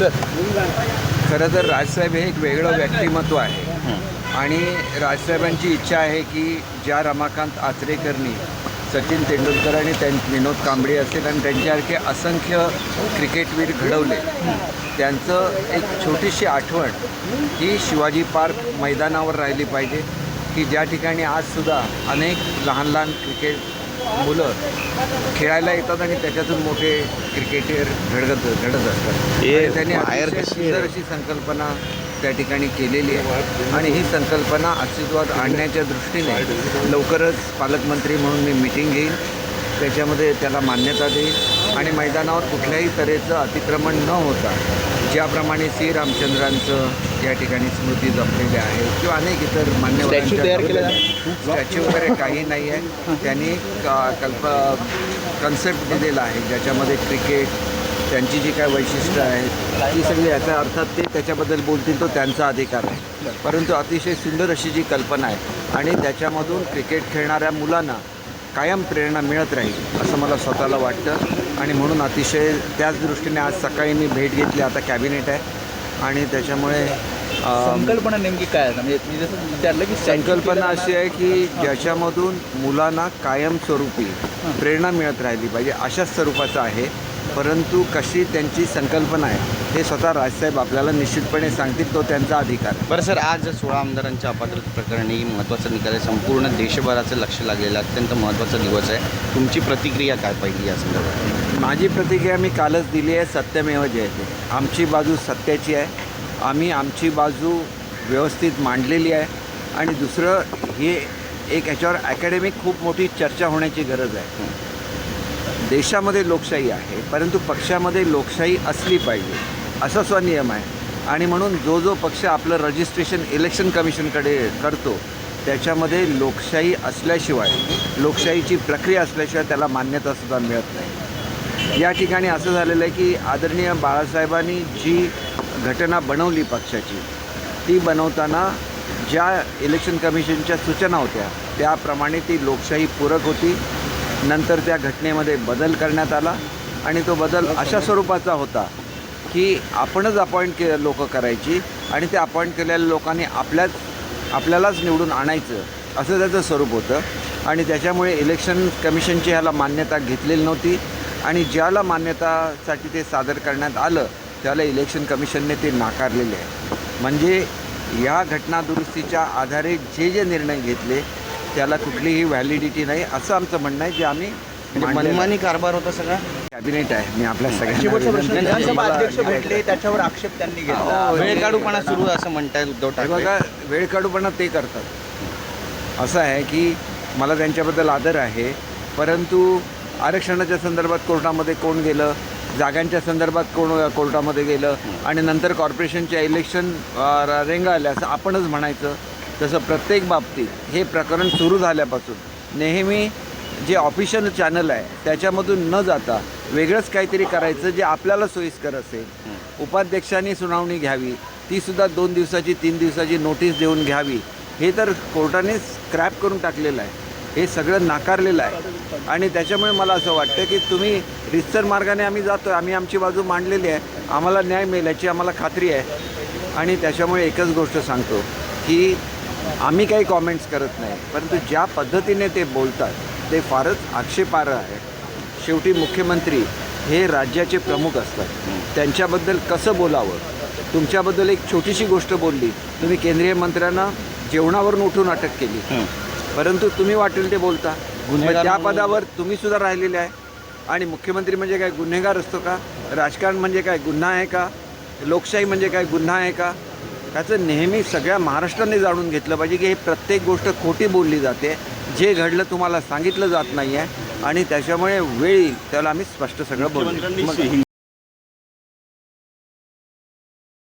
खरं तर राजसाहेब हे एक वेगळं व्यक्तिमत्व आहे. आणि राजसाहेबांची इच्छा आहे की ज्या रमाकांत आचरेकरनी सचिन तेंडुलकर आणि त्यां विनोद कांबळे असेल आणि त्यांच्यासारखे असंख्य क्रिकेटवीर घडवले त्यांचं एक छोटीशी आठवण ही शिवाजी पार्क मैदानावर राहिली पाहिजे की ज्या ठिकाणी आजसुद्धा अनेक लहान लहान क्रिकेट मुलं खेळायला येतात आणि त्याच्यातून मोठे क्रिकेटर घडत घडत असतात. त्यांनी अतिशय सुंदर? अशी संकल्पना त्या ठिकाणी केलेली आहे. आणि ही संकल्पना अस्तित्वात आणण्याच्या दृष्टीने लवकरच पालकमंत्री म्हणून मी मिटिंग घेईन. त्याच्यामध्ये त्याला मान्यता देईन. आणि मैदानावर कुठल्याही तऱ्हेचं अतिक्रमण न होता ज्याप्रमाणे श्री रामचंद्रांचं या ठिकाणी स्मृती जपलेल्या आहे किंवा अनेक इतर मान्यवर स्टॅच्यू वगैरे काही नाही आहे. त्यांनी क- कल्प कन्सेप्ट दिलेला आहे ज्याच्यामध्ये क्रिकेट त्यांची जी काय वैशिष्ट्य आहेत ती सगळी याचा अर्थात ते त्याच्याबद्दल बोलतील तो त्यांचा अधिकार आहे. परंतु अतिशय सुंदर अशी जी कल्पना आहे आणि त्याच्यामधून क्रिकेट खेळणाऱ्या मुलांना कायम प्रेरणा मिळत राहील असं मला स्वतःला वाटतं. आणि म्हणून अतिशय त्याच दृष्टीने आज सकाळी मी भेट घेतली. आता कॅबिनेट आहे. आणि त्याच्यामुळे संकल्पना नेमकी काय आहे? म्हणजे मी जसं विचारलं की संकल्पना अशी आहे की ज्याच्यामधून मुलांना कायमस्वरूपी प्रेरणा मिळत राहिली पाहिजे अशाच स्वरूपाचं आहे. परंतु कशी त्यांची संकल्पना आहे हे स्वतः राजसाहेब आपल्याला निश्चितपणे सांगतील तो त्यांचा अधिकार आहे. बरं सर आज सोळा आमदारांच्या अपात्रता प्रकरणी महत्त्वाचा निकाल आहे. संपूर्ण देशभराचं लक्ष लागलेलं अत्यंत महत्त्वाचा दिवस आहे. तुमची प्रतिक्रिया काय पाहिजे या संदर्भात? माझी प्रतिक्रिया मी कालच दिली आहे सत्यमेव जयते आमची बाजू सत्याची आहे. आम्ही आमची बाजू व्यवस्थित मांडलेली आहे. आणि दुसरं हे एक याच्यावर अकॅडमिक खूप मोठी चर्चा होण्याची गरज आहे. देशामध्ये लोकशाही आहे परंतु पक्षामध्ये लोकशाही असली पाहिजे. असा स्वनियम आहे. आणि म्हणून जो जो पक्ष आपलं रजिस्ट्रेशन इलेक्शन कमिशनकडे करतो त्याच्यामध्ये लोकशाही असल्याशिवाय लोकशाहीची प्रक्रिया असल्याशिवाय त्याला मान्यतासुद्धा मिळत नाही. या ठिकाणी असं झालेलं आहे की आदरणीय बाळासाहेबांनी जी घटना बनवली पक्षाची ती बनवताना ज्या इलेक्शन कमिशनच्या सूचना होत्या त्याप्रमाणे ती लोकशाही पूरक होती. नंतर त्या घटनेमध्ये बदल करण्यात आला आणि तो बदल अशा स्वरूपाचा होता की आपणच अपॉइंट के लोक करायची आणि ते अपॉइंट केलेल्या लोकांनी आपल्याच आपल्यालाच निवडून आणायचं असं त्याचं स्वरूप होतं. आणि त्याच्यामुळे इलेक्शन कमिशनची ह्याला मान्यता घेतलेली नव्हती आणि ज्याला मान्यतासाठी ते सादर करण्यात आलं त्याला इलेक्शन कमिशनने ते नाकारलेले. आहे म्हणजे या घटना दुरुस्तीच्या आधारे जे जे निर्णय घेतले त्याला कुठलीही व्हॅलिडिटी नाही असं आमचं म्हणणं आहे जे आम्ही म्हणजे. मनमानी कारभार होता सगळा? कॅबिनेट आहे मी आपल्या सगळ्यांना. अध्यक्ष भेटले त्याच्यावर आक्षेप त्यांनी घेतला. हो, वेळ काढूपणा सुरू आहे असं म्हणतायत उद्धव हे ठाकरे. बघा वेळ काढूपणा ते करतात. असं आहे की मला त्यांच्याबद्दल आदर आहे परंतु आरक्षणाच्या संदर्भात कोर्टामध्ये कोण गेलं जागांच्या संदर्भात कोण कोर्टामध्ये गेलं आणि नंतर कॉर्पोरेशनच्या इलेक्शन रेंगाळल्या असं आपणच म्हणायचं तसं प्रत्येक बाबतीत हे प्रकरण सुरू झाल्यापासून नेहमी जे ऑफिशियल चॅनल आहे त्याच्यामधून न जाता वेगळंच काहीतरी करायचं जे आपल्याला सोयीस्कर असेल. उपाध्यक्षांनी सुनावणी घ्यावी तीसुद्धा दोन दिवसाची तीन दिवसाची नोटीस देऊन घ्यावी. हे तर कोर्टाने स्क्रॅप करून टाकलेलं आहे. हे सगळं नाकारलेलं आहे. आणि त्याच्यामुळे मला असं वाटतं की तुम्ही रितसर मार्गाने आम्ही जातो आहे आम्ही आमची बाजू मांडलेली आहे. आम्हाला न्याय मिळेल याची आम्हाला खात्री आहे. आणि त्याच्यामुळे एकच गोष्ट सांगतो की आम्ही काही कॉमेंट्स करत नाही परंतु ज्या पद्धतीने ते बोलतात ते फारच आक्षेपार्ह आहे. शेवटी मुख्यमंत्री हे राज्याचे प्रमुख असतात. त्यांच्याबद्दल कसं बोलावं? तुमच्याबद्दल एक छोटीशी गोष्ट बोलली. तुम्ही केंद्रीय मंत्र्यांना जेवणावरून उठून अटक केली. परंतु तुम्ही वाटेल ते बोलता. त्या पदावर तुम्ही सुद्धा राहिलेले आहे. आणि मुख्यमंत्री म्हणजे काय? गुन्हेगार असतो का? राजकारण म्हणजे काय? गुन्हा आहे का? लोकशाही म्हणजे काय? गुन्हा आहे का? त्याचं नेहमी सगळ्या महाराष्ट्राने जाणून घेतलं पाहिजे की हे प्रत्येक गोष्ट खोटी बोलली जाते जे घडलं तुम्हाला सांगितलं जात नाही आहे आणि त्याच्यामुळे वेळ त्याला आम्ही स्पष्ट सगळं बोलू